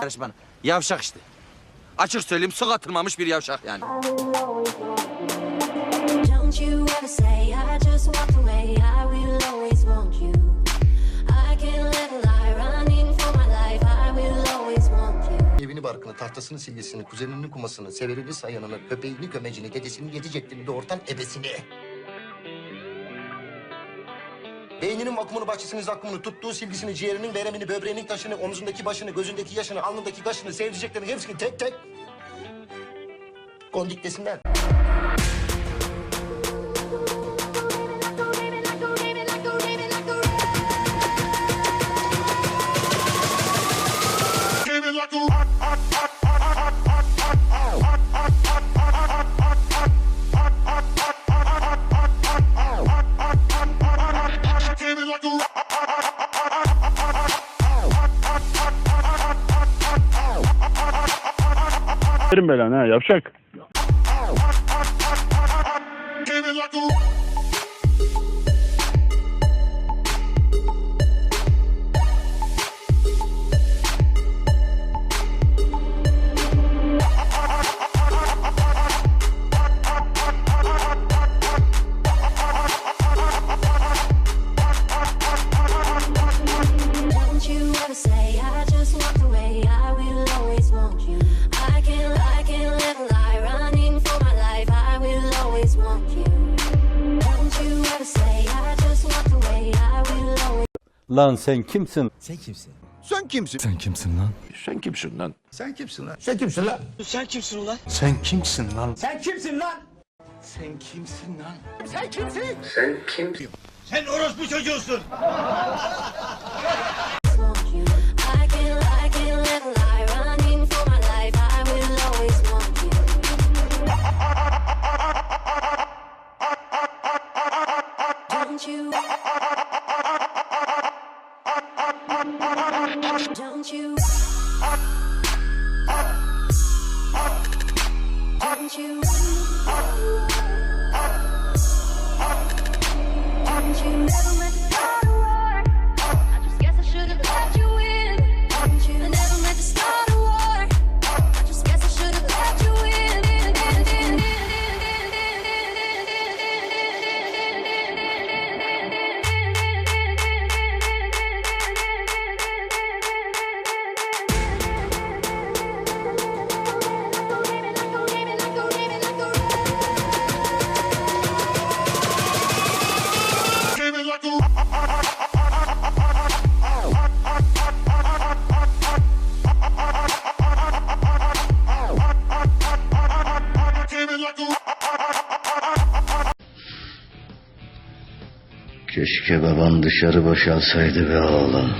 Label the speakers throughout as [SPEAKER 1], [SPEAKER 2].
[SPEAKER 1] Karışman. Yavşak işte. Açık söyleyeyim su katılmamış bir yavşak yani.
[SPEAKER 2] Evini barkını, tahtasını silgisini, kuzenini kumasını, severini sayanını, köpeğini kömecini, dedesini yedi ceklini, doğurtan ebesini. Beyninin vakumunu, bahçesinin zakkumunu, tuttuğu silgisini, ciğerinin veremini, böbreğinin taşını, omzundaki başını, gözündeki yaşını, alnındaki kaşını, sevdiceklerin hepsini tek tek... ...gondiklesinler.
[SPEAKER 3] Yerim belanı ha yavşak.
[SPEAKER 4] Lan sen kimsin?
[SPEAKER 5] Sen kimsin?
[SPEAKER 6] Sen kimsin?
[SPEAKER 5] Sen kimsin lan?
[SPEAKER 6] Sen kimsin lan?
[SPEAKER 2] Sen kimsin lan? Sen kimsin lan?
[SPEAKER 6] Sen kimsin lan?
[SPEAKER 2] Sen kimsin lan?
[SPEAKER 6] Sen kimsin lan?
[SPEAKER 2] Sen kimsin lan?
[SPEAKER 6] Sen kimsin? Sen kimsin? Sen orospu çocuğusun.
[SPEAKER 7] you.
[SPEAKER 8] Keşke baban dışarı boşalsaydı be oğlum.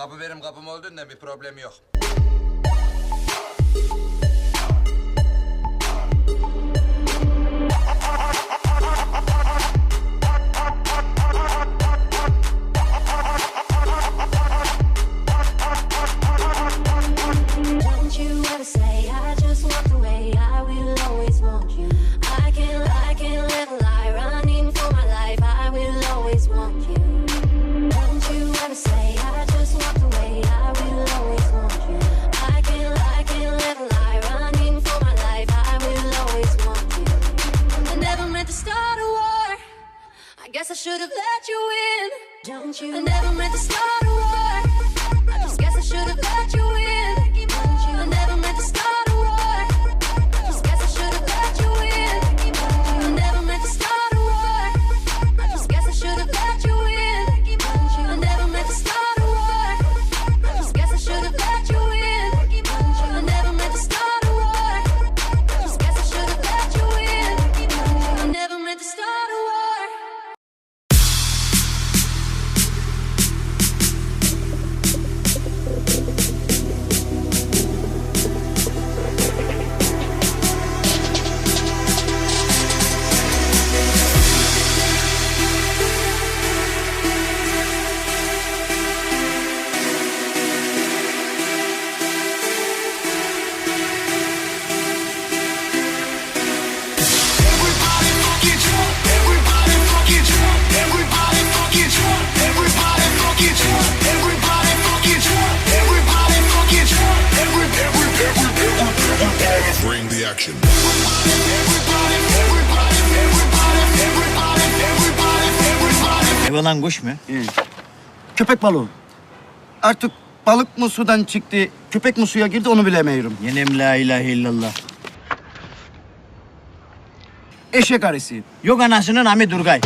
[SPEAKER 1] Kapı benim kapım olduğundan bir problem yok.
[SPEAKER 7] guess I should have let you in. Don't you? I never meant to start.
[SPEAKER 4] Hayvan kuş mu?
[SPEAKER 5] Köpek balığı. Artık balık mı sudan çıktı, köpek mi suya girdi onu bilemiyorum.
[SPEAKER 4] Yenem la ilahe illallah.
[SPEAKER 5] Eşek arısı.
[SPEAKER 4] Yok anasının Ami Durgay.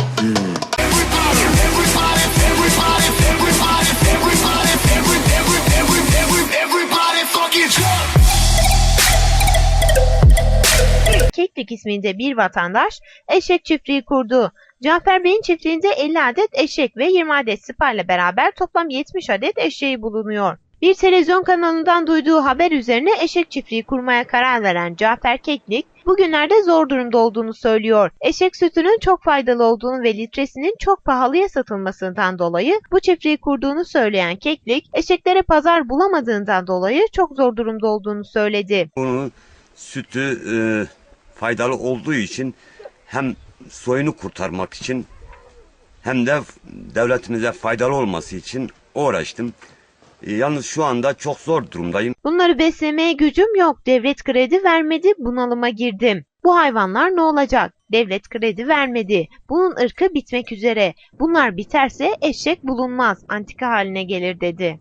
[SPEAKER 9] Keklik isminde bir vatandaş eşek çiftliği kurdu. Cafer Bey'in çiftliğinde 50 adet eşek ve 20 adet sıparla beraber toplam 70 adet eşeği bulunuyor. Bir televizyon kanalından duyduğu haber üzerine eşek çiftliği kurmaya karar veren Cafer Keklik, bugünlerde zor durumda olduğunu söylüyor. Eşek sütünün çok faydalı olduğunu ve litresinin çok pahalıya satılmasından dolayı bu çiftliği kurduğunu söyleyen Keklik, eşeklere pazar bulamadığından dolayı çok zor durumda olduğunu söyledi.
[SPEAKER 10] Bunun sütü e, faydalı olduğu için hem soyunu kurtarmak için hem de devletimize faydalı olması için uğraştım. E, yalnız şu anda çok zor durumdayım.
[SPEAKER 9] Bunları beslemeye gücüm yok. Devlet kredi vermedi. Bunalıma girdim. Bu hayvanlar ne olacak? Devlet kredi vermedi. Bunun ırkı bitmek üzere. Bunlar biterse eşek bulunmaz. Antika haline gelir dedi.